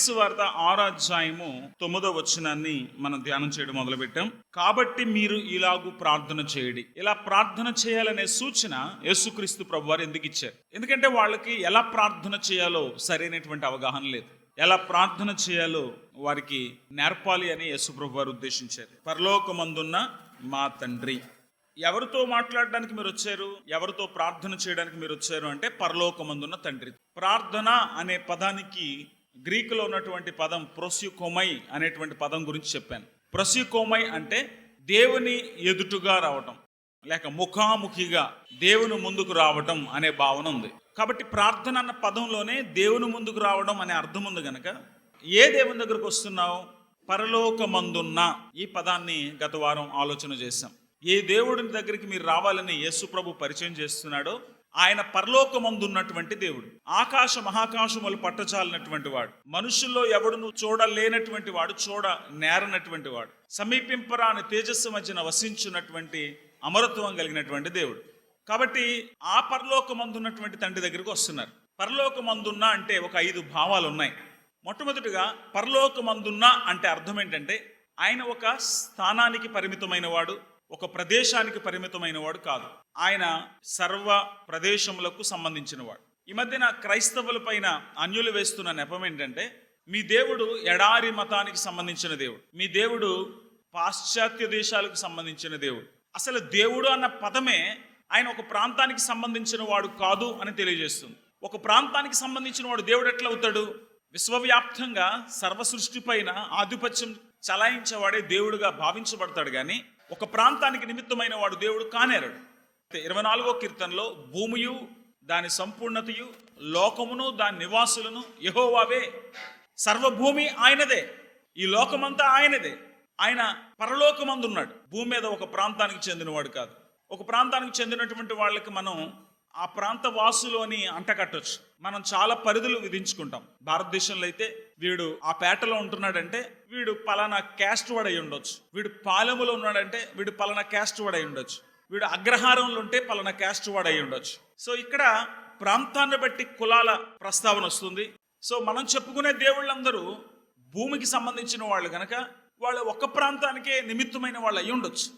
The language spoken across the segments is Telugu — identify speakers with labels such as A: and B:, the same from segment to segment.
A: మతీసు వార్త ఆరాధ్యాయము తొమ్మిదో వచనాన్ని మనం ధ్యానం చేయడం మొదలుపెట్టాం. కాబట్టి మీరు ఇలాగూ ప్రార్థన చేయడి. ఇలా ప్రార్థన చేయాలనే సూచన యేసుక్రీస్తు ప్రభు వారు ఎందుకు ఇచ్చారు? ఎందుకంటే వాళ్ళకి ఎలా ప్రార్థన చేయాలో సరైనటువంటి అవగాహన లేదు. ఎలా ప్రార్థన చేయాలో వారికి నేర్పాలి అని యేసుప్రభు వారు ఉద్దేశించారు. పరలోకమందున్న మా తండ్రి. ఎవరితో మాట్లాడడానికి మీరు వచ్చారు? ఎవరితో ప్రార్థన చేయడానికి మీరు వచ్చారు అంటే పరలోకమందున్న తండ్రి. ప్రార్థన అనే పదానికి గ్రీకులో ఉన్నటువంటి పదం ప్రొస్యుకోమై అనేటువంటి పదం గురించి చెప్పాను. ప్రొస్యుకోమై అంటే దేవుని ఎదుటుగా రావటం లేక ముఖాముఖిగా దేవుని ముందుకు రావటం అనే భావన ఉంది. కాబట్టి ప్రార్థన అన్న పదంలోనే దేవుని ముందుకు రావడం అనే అర్థం ఉంది గనక ఏ దేవుని దగ్గరకు వస్తున్నావు? పరలోకమందున్న ఈ పదాన్ని గత వారం ఆలోచన చేశాం. ఏ దేవుడిని దగ్గరికి మీరు రావాలని యేసు ప్రభు పరిచయం చేస్తున్నాడో ఆయన పరలోకమందున్నటువంటి దేవుడు. ఆకాశ మహాకాశములు పట్టచాలినటువంటి వాడు. మనుషుల్లో ఎవడును చూడలేనటువంటి వాడు చూడ నేరనటువంటి వాడు. సమీపింపరాని తేజస్సు మధ్యన వసించున్నటువంటి అమరత్వం కలిగినటువంటి దేవుడు. కాబట్టి ఆ పరలోకమందున్నటువంటి తండ్రి దగ్గరికి వస్తున్నారు. పరలోకమందున్న అంటే ఒక ఐదు భావాలు ఉన్నాయి మొట్టమొదటిగా పరలోకమందున్న అంటే అర్థం ఏంటంటే ఆయన ఒక స్థానానికి పరిమితమైన వాడు ఒక ప్రదేశానికి పరిమితమైన వాడు కాదు. ఆయన సర్వ ప్రదేశములకు సంబంధించినవాడు. ఈ మధ్యన క్రైస్తవుల పైన అన్యులు వేస్తున్న నెపం ఏంటంటే మీ దేవుడు ఎడారి మతానికి సంబంధించిన దేవుడు. మీ దేవుడు పాశ్చాత్య దేశాలకు సంబంధించిన దేవుడు. అసలు దేవుడు అన్న పదమే ఆయన ఒక ప్రాంతానికి సంబంధించిన వాడు కాదు అని తెలియజేస్తుంది. ఒక ప్రాంతానికి సంబంధించిన వాడు దేవుడు ఎట్లా అవుతాడు? విశ్వవ్యాప్తంగా సర్వ సృష్టిపైన ఆధిపత్యం చలాయించేవాడే దేవుడుగా భావించబడతాడు కానీ ఒక ప్రాంతానికి నిమిత్తమైన వాడు దేవుడు కానేరడు. ఇరవై నాలుగో కీర్తనలో భూమియు దాని సంపూర్ణతయు లోకమును దాని నివాసులను యహోవావే. సర్వభూమి ఆయనదే. ఈ లోకమంతా ఆయనదే. ఆయన పరలోకమందున్నాడు. భూమి మీద ఒక ప్రాంతానికి చెందినవాడు కాదు. ఒక ప్రాంతానికి చెందినటువంటి వాళ్ళకి మనం ఆ ప్రాంత వాసులోని అంటకట్టొచ్చు మనం చాలా పరిధులు విధించుకుంటాం. భారతదేశంలో అయితే వీడు ఆ పేటలో ఉంటున్నాడంటే వీడు పలానా క్యాస్ట్ వాడై ఉండొచ్చు. వీడు పాలెములో ఉన్నాడంటే వీడు పలానా క్యాస్ట్ వాడై ఉండొచ్చు. వీడు అగ్రహారంలో ఉంటే పలానా క్యాస్ట్ వాడై ఉండొచ్చు. సో ఇక్కడ ప్రాంతాన్ని బట్టి కులాల ప్రస్తావన వస్తుంది. సో మనం చెప్పుకునే దేవుళ్ళందరూ భూమికి సంబంధించిన వాళ్ళు కనుక వాళ్ళు ఒక ప్రాంతానికే నిమిత్తమైన వాళ్ళు అయి ఉండొచ్చు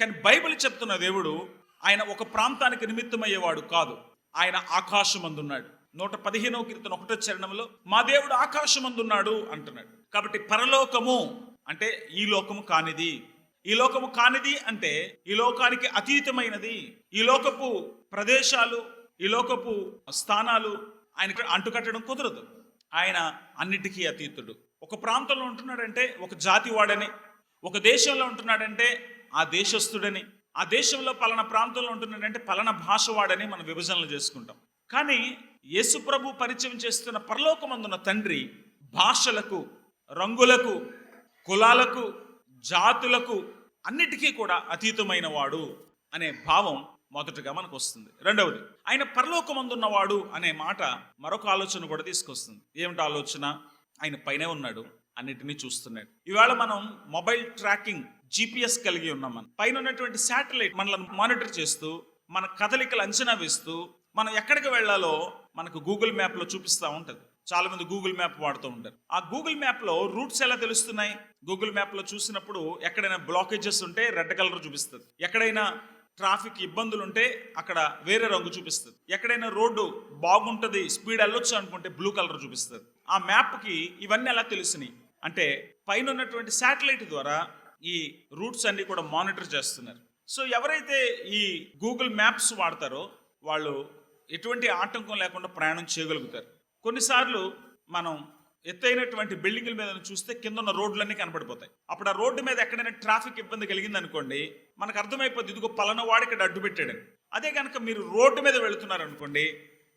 A: కానీ బైబిల్ చెప్తున్న దేవుడు ఆయన ఒక ప్రాంతానికి నిమిత్తమయ్యేవాడు కాదు. ఆయన ఆకాశమందున్నాడు. నూట పదిహేనవ కీర్తన ఒకటో చరణంలో మా దేవుడు ఆకాశమందున్నాడు అంటున్నాడు. కాబట్టి పరలోకము అంటే ఈ లోకము కానిది. ఈ లోకము కానిది అంటే ఈ లోకానికి అతీతమైనది. ఈ లోకపు ప్రదేశాలు ఈ లోకపు స్థానాలు ఆయన అంటుకట్టడం కుదరదు. ఆయన అన్నిటికీ అతీతుడు. ఒక ప్రాంతంలో ఉంటున్నాడంటే ఒక జాతి వాడని ఒక దేశంలో ఉంటున్నాడంటే ఆ దేశస్థుడని ఆ దేశంలో పలానా ప్రాంతంలో ఉంటున్నాడంటే పలానా భాష వాడని మనం విభజనలు చేసుకుంటాం. కానీ యేసుప్రభు పరిచయం చేస్తున్న పరలోకమందున్న తండ్రి భాషలకు రంగులకు కులాలకు జాతులకు అన్నిటికీ కూడా అతీతమైన వాడు అనే భావం మొదటగా మనకు వస్తుంది. రెండవది ఆయన పరలోకమందున్నవాడు అనే మాట మరొక ఆలోచన కూడా తీసుకొస్తుంది. ఏమిటి ఆలోచన? ఆయన పైనే ఉన్నాడు అన్నిటినీ చూస్తున్నాడు. ఇవాళ మనం మొబైల్ ట్రాకింగ్ జిపిఎస్ కలిగి ఉన్నాం మనం. పైన ఉన్నటువంటి శాటిలైట్ మనల్ని మానిటర్ చేస్తూ మన కదలికలు అంచనా వేస్తూ మనం ఎక్కడికి వెళ్ళాలో మనకు గూగుల్ మ్యాప్లో చూపిస్తూ ఉంటుంది. చాలా మంది గూగుల్ మ్యాప్ వాడుతూ ఉంటారు. ఆ గూగుల్ మ్యాప్లో రూట్స్ ఎలా తెలుస్తున్నాయి? గూగుల్ మ్యాప్లో చూసినప్పుడు ఎక్కడైనా బ్లాకేజెస్ ఉంటే రెడ్ కలర్ చూపిస్తుంది. ఎక్కడైనా ట్రాఫిక్ ఇబ్బందులు ఉంటే అక్కడ వేరే రంగు చూపిస్తుంది. ఎక్కడైనా రోడ్డు బాగుంటుంది స్పీడ్ వెళ్ళొచ్చు అనుకుంటే బ్లూ కలర్ చూపిస్తుంది. ఆ మ్యాప్కి ఇవన్నీ ఎలా తెలుస్తున్నాయి? అంటే పైన ఉన్నటువంటి శాటిలైట్ ద్వారా ఈ రూట్స్ అన్ని కూడా మానిటర్ చేస్తున్నారు. సో ఎవరైతే ఈ గూగుల్ మ్యాప్స్ వాడతారో వాళ్ళు ఎటువంటి ఆటంకం లేకుండా ప్రయాణం చేయగలుగుతారు. కొన్నిసార్లు మనం ఎత్తైనటువంటి బిల్డింగుల మీద చూస్తే కింద ఉన్న రోడ్లన్నీ కనపడిపోతాయి. అప్పుడు ఆ రోడ్డు మీద ఎక్కడైనా ట్రాఫిక్ ఇబ్బంది కలిగింది అనుకోండి మనకు అర్థమైపోద్ది ఇదిగో పలానా వాడు ఇక్కడ అడ్డు పెట్టాడని. అదే కనుక మీరు రోడ్డు మీద వెళుతున్నారు అనుకోండి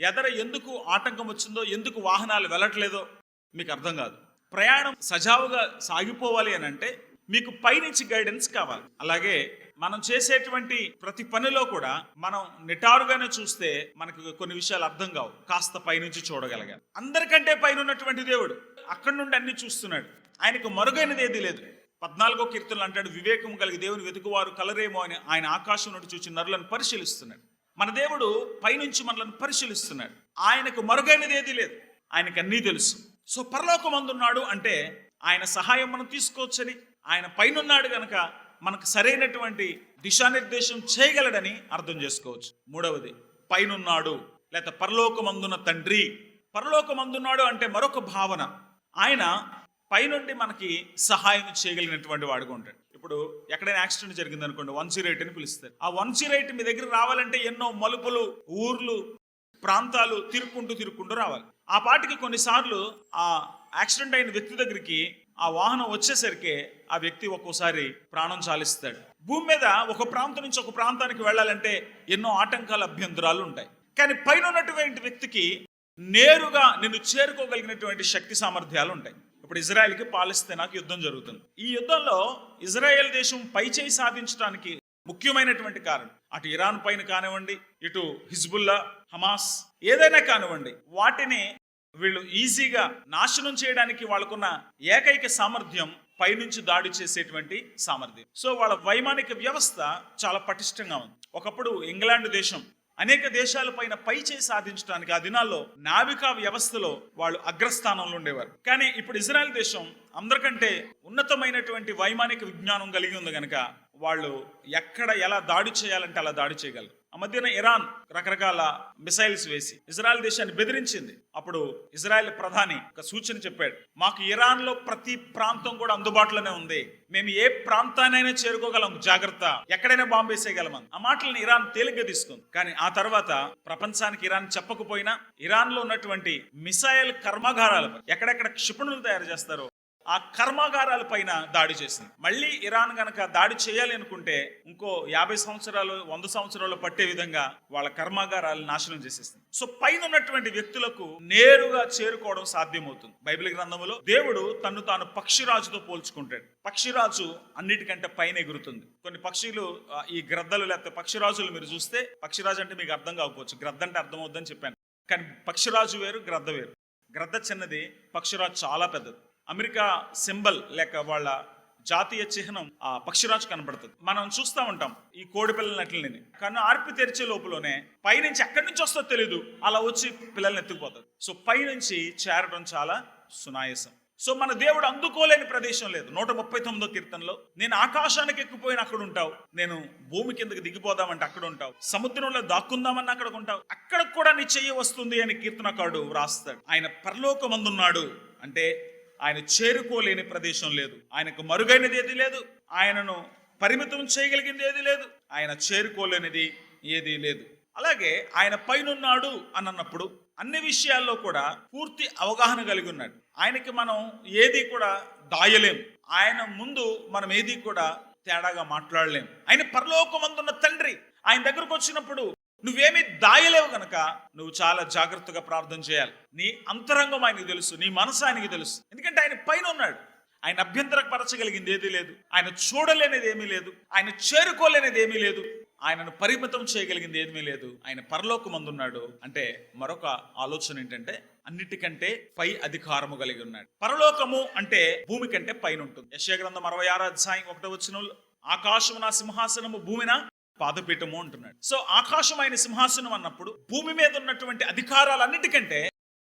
A: ఎదర ఎందుకు ఆటంకం వచ్చిందో ఎందుకు వాహనాలు వెళ్ళట్లేదో మీకు అర్థం కాదు. ప్రయాణం సజావుగా సాగిపోవాలి అని అంటే మీకు పైనుంచి గైడెన్స్ కావాలి. అలాగే మనం చేసేటువంటి ప్రతి పనిలో కూడా మనం నిటారుగానే చూస్తే మనకు కొన్ని విషయాలు అర్థం కావు. కాస్త పైనుంచి చూడగలగాలి. అందరికంటే పైన ఉన్నటువంటి దేవుడు అక్కడి నుండి అన్ని చూస్తున్నాడు. ఆయనకు మరుగైనది ఏది లేదు. పద్నాలుగో కీర్తనలు అంటాడు వివేకం కలిగి దేవుని వెతుకువారు కలరేమో అని ఆయన ఆకాశం నుండి చూచి నరులను పరిశీలిస్తున్నాడు. మన దేవుడు పైనుంచి మనలను పరిశీలిస్తున్నాడు. ఆయనకు మరుగైనది ఏది లేదు. ఆయనకు అన్నీ తెలుసు. సో పరలోకమందున్నాడు అంటే ఆయన సహాయం మనం తీసుకోవచ్చని ఆయన పైనున్నాడు కనుక మనకు సరైనటువంటి దిశానిర్దేశం చేయగలడని అర్థం చేసుకోవచ్చు. మూడవది పైనున్నాడు లేక పరలోకమందున్న తండ్రి. పరలోకమందున్నాడు అంటే మరొక భావన. ఆయన పైనుండి మనకి సహాయం చేయగలిగినటువంటి వాడుగా ఉంటాడు. ఇప్పుడు ఎక్కడైనా యాక్సిడెంట్ జరిగింది అనుకోండి వన్ జీరో ఎయిట్ అని పిలుస్తారు. ఆ వన్ జీరో ఎయిట్ మీ దగ్గర రావాలంటే ఎన్నో మలుపులు ఊర్లు ప్రాంతాలు తిరుక్కుంటూ తిరుక్కుంటూ రావాలి. ఆ పాటికి కొన్నిసార్లు ఆ యాక్సిడెంట్ అయిన వ్యక్తి దగ్గరికి ఆ వాహనం వచ్చేసరికి ఆ వ్యక్తి ఒక్కోసారి ప్రాణం చాలిస్తాడు. భూమి మీద ఒక ప్రాంతం నుంచి ఒక ప్రాంతానికి వెళ్ళాలంటే ఎన్నో ఆటంకాలు అభ్యంతరాలు ఉంటాయి. కానీ పైన ఉన్నటువంటి వ్యక్తికి నేరుగా నిన్ను చేరుకోగలిగినటువంటి శక్తి సామర్థ్యాలు ఉంటాయి. ఇప్పుడు ఇజ్రాయెల్కి పాలిస్తేనాకు యుద్ధం జరుగుతుంది. ఈ యుద్ధంలో ఇజ్రాయెల్ దేశం పై చేయి సాధించడానికి ముఖ్యమైనటువంటి కారణం. అటు ఇరాన్ పైన కానివ్వండి ఇటు హిజ్బుల్లా హమాస్ ఏదైనా కానివ్వండి వాటిని వీళ్ళు ఈజీగా నాశనం చేయడానికి వాళ్ళకున్న ఏకైక సామర్థ్యం పైనుంచి దాడి చేసేటువంటి సామర్థ్యం. సో వాళ్ళ వైమానిక వ్యవస్థ చాలా పటిష్టంగా ఉంది. ఒకప్పుడు ఇంగ్లాండ్ దేశం అనేక దేశాలపైన పై చేయి సాధించడానికి ఆ దినాల్లో నావికా వ్యవస్థలో వాళ్ళు అగ్రస్థానంలో ఉండేవారు. కానీ ఇప్పుడు ఇజ్రాయెల్ దేశం అందరికంటే ఉన్నతమైనటువంటి వైమానిక విజ్ఞానం కలిగి ఉంది కనుక వాళ్ళు ఎక్కడ ఎలా దాడి చేయాలంటే అలా దాడి చేయగలరు. ఆ మధ్యన ఇరాన్ రకరకాల మిసైల్స్ వేసి ఇజ్రాయెల్ దేశాన్ని బెదిరించింది. అప్పుడు ఇజ్రాయెల్ ప్రధాని ఒక సూచన చెప్పాడు. మాకు ఇరాన్లో ప్రతి ప్రాంతం కూడా అందుబాటులోనే ఉంది. మేము ఏ ప్రాంతానైనా చేరుకోగలం. జాగ్రత్త. ఎక్కడైనా బాంబు వేసేయగలం ఆ మాటలను ఇరాన్ తేలిగ్గా తీసుకుంది. కానీ ఆ తర్వాత ప్రపంచానికి ఇరాన్ చెప్పకపోయినా ఇరాన్లో ఉన్నటువంటి మిసైల్ కర్మాగారాలపై ఎక్కడెక్కడ క్షిపణులు తయారు చేస్తారో ఆ కర్మాగారాల పైన దాడి చేసింది. మళ్ళీ ఇరాన్ గనక దాడి చేయాలి అనుకుంటే ఇంకో యాభై సంవత్సరాలు వంద సంవత్సరాలు పట్టే విధంగా వాళ్ళ కర్మాగారాలు నాశనం చేసేసింది. సో పైన ఉన్నటువంటి వ్యక్తులకు నేరుగా చేరుకోవడం సాధ్యమవుతుంది. బైబిల్ గ్రంథంలో దేవుడు తను తాను పక్షిరాజుతో పోల్చుకుంటాడు. పక్షిరాజు అన్నిటికంటే పైన ఎగురుతుంది. కొన్ని పక్షులు ఈ గ్రద్దలు లేకపోతే పక్షిరాజులు మీరు చూస్తే పక్షిరాజు అంటే మీకు అర్థం కాకపోవచ్చు. గ్రద్ద అంటే అర్థం అవుద్దని చెప్పాను. కానీ పక్షిరాజు వేరు గ్రద్ద వేరు. గ్రద్ద చిన్నది పక్షిరాజు చాలా పెద్దది. అమెరికా సింబల్ లేక వాళ్ళ జాతీయ చిహ్నం ఆ పక్షిరాజు కనబడుతుంది. మనం చూస్తూ ఉంటాం ఈ కోడి పిల్లలనట్లని కానీ ఆర్పి తెరిచే లోపలనే పైనుంచి ఎక్కడి నుంచి వస్తో తెలియదు అలా వచ్చి పిల్లల్ని ఎత్తుకుపోతుంది సో పైనుంచి చేరడం చాలా సునాయాసం. సో మన దేవుడు అందుకోలేని ప్రదేశం లేదు. నూట ముప్పై తొమ్మిదో కీర్తనలో నేను ఆకాశానికి ఎక్కిపోయిన అక్కడ ఉంటావు. నేను భూమి కిందకి దిగిపోదామంటే అక్కడ ఉంటావు. సముద్రంలో దాక్కుందామని అక్కడ ఉంటావు. అక్కడ కూడా నీ చెయ్యి వస్తుంది అని కీర్తనకాడు వ్రాస్తాడు. ఆయన పరలోకమందున్నాడు అంటే ఆయన చేరుకోలేని ప్రదేశం లేదు. ఆయనకు మరుగైనది ఏది లేదు. ఆయనను పరిమితం చేయగలిగింది ఏది లేదు. ఆయన చేరుకోలేనిది ఏదీ లేదు. అలాగే ఆయన పైనున్నాడు అని అన్నప్పుడు అన్ని విషయాల్లో కూడా పూర్తి అవగాహన కలిగి ఉన్నాడు. ఆయనకి మనం ఏది కూడా దాయలేం. ఆయన ముందు మనం ఏది కూడా తేడాగా మాట్లాడలేం. ఆయన పరలోకమందున్న తండ్రి. ఆయన దగ్గరకు వచ్చినప్పుడు నువ్వేమీ దాయలేవు గనక నువ్వు చాలా జాగ్రత్తగా ప్రార్థన చేయాలి. నీ అంతరంగం ఆయనకు తెలుసు నీ మనసు ఆయనకి తెలుసు. ఎందుకంటే ఆయన పైన ఉన్నాడు. ఆయన అభ్యంతరపరచగలిగింది ఏదీ లేదు. ఆయన చూడలేనిది ఏమీ లేదు. ఆయన చేరుకోలేనిది ఏమీ లేదు. ఆయనను పరిమితం చేయగలిగింది ఏమీ లేదు. ఆయన పరలోకమందున్నాడు. అంటే మరొక ఆలోచన ఏంటంటే అన్నిటికంటే పై అధికారము కలిగి ఉన్నాడు. పరలోకము అంటే భూమి కంటే పైన ఉంటుంది. యశ్య గ్రంథం అరవై ఆరు అధ్యాయం ఒకటో వచ్చిన ఆకాశము నా సింహాసనము భూమిన పాదపీఠము అంటున్నాడు. సో ఆకాశం ఆయన సింహాసనం అన్నప్పుడు భూమి మీద ఉన్నటువంటి అధికారాలన్నిటికంటే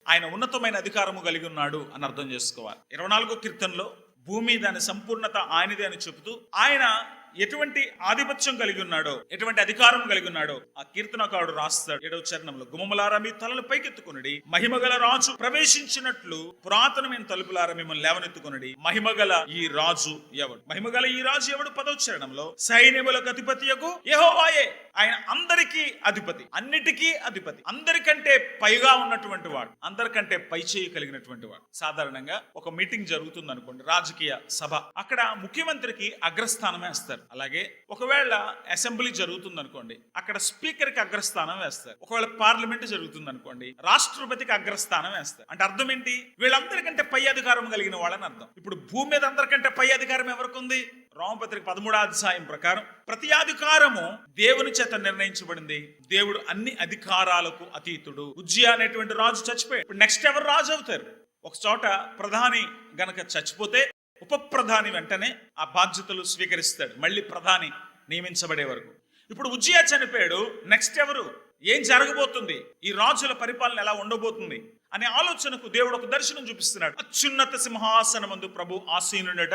A: ఆయన ఉన్నతమైన అధికారము కలిగి ఉన్నాడు అని అర్థం చేసుకోవాలి. ఇరవై నాలుగో కీర్తనలో భూమి దాని సంపూర్ణత ఆయనదే అని చెబుతూ ఆయన ఎటువంటి ఆధిపత్యం కలిగి ఉన్నాడో ఎటువంటి అధికారం కలిగి ఉన్నాడో ఆ కీర్తనకారుడు రాస్తాడు. ఏడవ చరణంలో గుమ్మలారా మీ తలలు పైకెత్తుకునడి. మహిమగల రాజు ప్రవేశించినట్లు పురాతనమైన తలుపులారా మిమ్మల్ని లేవనెత్తుకునడి. మహిమగల ఈ రాజు ఎవడు? మహిమగల ఈ రాజు ఎవడు? పదవ చరణంలో సైన్యములకు అధిపతియకు యెహోవాయే. ఆయన అందరికీ అధిపతి అన్నిటికీ అధిపతి. అందరికంటే పైగా ఉన్నటువంటి వాడు అందరికంటే పై చేయి కలిగినటువంటి వాడు. సాధారణంగా ఒక మీటింగ్ జరుగుతుంది అనుకోండి రాజకీయ సభ. అక్కడ ముఖ్యమంత్రికి అగ్రస్థానమే ఇస్తారు వేస్తారు అలాగే ఒకవేళ అసెంబ్లీ జరుగుతుంది అనుకోండి అక్కడ స్పీకర్కి అగ్రస్థానం వేస్తారు. ఒకవేళ పార్లమెంట్ జరుగుతుంది అనుకోండి రాష్ట్రపతికి అగ్రస్థానం వేస్తారు. అంటే అర్థం ఏంటి? వీళ్ళందరికంటే పై అధికారం కలిగిన వాళ్ళని అర్థం. ఇప్పుడు భూమి మీద అందరికంటే పై అధికారం ఎవరికి ఉంది రోమపత్రిక పదమూడో అధ్యాయం ప్రకారం ప్రతి అధికారము దేవుని చేత నిర్ణయించబడింది. దేవుడు అన్ని అధికారాలకు అతీతుడు. ఉజ్జి అనేటువంటి రాజు చచ్చిపోయాడు. ఇప్పుడు నెక్స్ట్ ఎవరు రాజు అవుతారు? ఒక చోట ప్రధాని గనక చచ్చిపోతే ఉప ప్రధాని వెంటనే ఆ బాధ్యతలు స్వీకరిస్తాడు. మళ్ళీ ప్రధాని నియమించబడే వరకు. ఇప్పుడు ఉజ్జియా చనిపోయాడు. నెక్స్ట్ ఎవరు? ఏం జరగబోతుంది? ఈ రాజుల పరిపాలన ఎలా ఉండబోతుంది? అనే ఆలోచనకు దేవుడు ఒక దర్శనం చూపిస్తున్నాడు. అత్యున్నత సింహాసనమందు ప్రభు ఆసీనుడట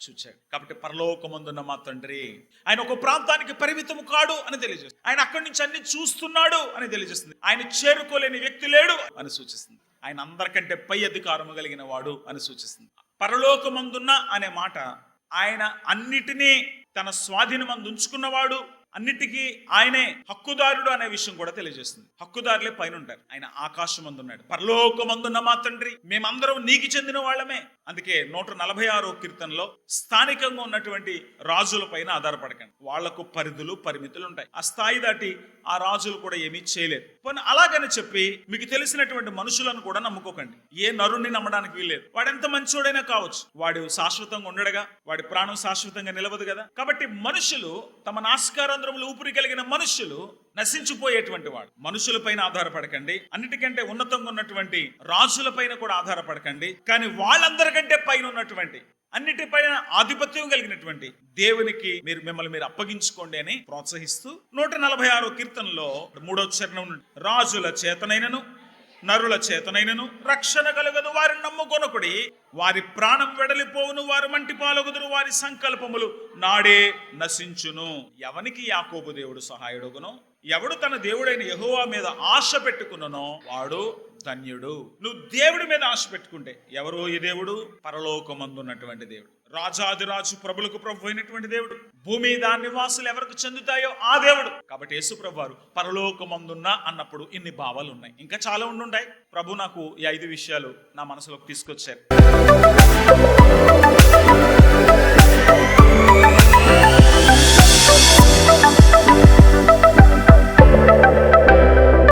A: చూచాడు. కాబట్టి పరలోకమందున్న మా తండ్రి. ఆయన ఒక ప్రాంతానికి పరిమితము కాడు అని తెలియజేస్తుంది. ఆయన అక్కడి నుంచి అన్ని చూస్తున్నాడు అని తెలియజేస్తుంది. ఆయన చేరుకోలేని వ్యక్తి లేడు అని సూచిస్తుంది. ఆయన అందరికంటే పై అధికారము కలిగిన వాడు అని సూచిస్తుంది. పరలోకమందున్న అనే మాట ఆయన అన్నిటినీ తన స్వాధీనమందు ఉంచుకున్నవాడు అన్నిటికీ ఆయనే హక్కుదారుడు అనే విషయం కూడా తెలియజేస్తుంది. హక్కుదారులే పైన ఉంటారు ఆయన ఆకాశం ఉన్నాడు. పరలోకమందున్న మా తండ్రి. మేమందరం నీకు చెందిన వాళ్ళమే. అందుకే నూట నలభై ఆరో కీర్తనలో స్థానికంగా ఉన్నటువంటి రాజుల పైన ఆధారపడకండి. వాళ్ళకు పరిధులు పరిమితులు ఉంటాయి ఆ స్థాయి దాటి ఆ రాజులు కూడా ఏమీ చేయలేరు పోనీ అలాగని చెప్పి మీకు తెలిసినటువంటి మనుషులను కూడా నమ్ముకోకండి. ఏ నరుణ్ణి నమ్మడానికి వీల్లేదు. వాడు ఎంత మంచోడైనా కావచ్చు. వాడు శాశ్వతంగా ఉండడగా. వాడి ప్రాణం శాశ్వతంగా నిలవదు కదా. కాబట్టి మనుషులు తమ నాస్కారంధ్రములు ఊపిరి కలిగిన మనుషులు నశించిపోయేటువంటి వాడు. మనుషులపైన ఆధారపడకండి. అన్నిటికంటే ఉన్నతంగా ఉన్నటువంటి రాజులపైన కూడా ఆధారపడకండి. కానీ వాళ్ళందరికంటే పైన ఉన్నటువంటి అన్నిటిపైన ఆధిపత్యం కలిగినటువంటి దేవునికి మీరు మిమ్మల్ని మీరు అప్పగించుకోండి అని ప్రోత్సహిస్తూ నూట నలభై ఆరో కీర్తనలో మూడో చరణం నుండి రాజుల చేతనైనను నరుల చేతనైనను రక్షణ కలుగదు వారి నమ్ముకొనకుడి. వారి ప్రాణం వెడలిపోవును వారు మంటి పాలగుదురు వారి సంకల్పములు నాడే నశించును. ఎవనికి యాకోబు దేవుడు సహాయుడుగును? ఎవడు తన దేవుడైన యహోవా మీద ఆశ పెట్టుకున్ననో వాడు ధన్యుడు. నువ్వు దేవుడి మీద ఆశ పెట్టుకుంటే ఎవరో ఈ దేవుడు? పరలోకమందున్నటువంటి దేవుడు. రాజాదిరాజు ప్రభులకు ప్రభు అయినటువంటి దేవుడు. భూమి దాని నివాసులు ఎవరికి చెందుతాయో ఆ దేవుడు. కాబట్టి యేసు ప్రభు వారు పరలోకమందున్న అన్నప్పుడు ఇన్ని భావాలు ఉన్నాయి ఇంకా చాలా ఉండుంటాయి. ప్రభు నాకు ఈ ఐదు విషయాలు నా మనసులోకి తీసుకొచ్చారు.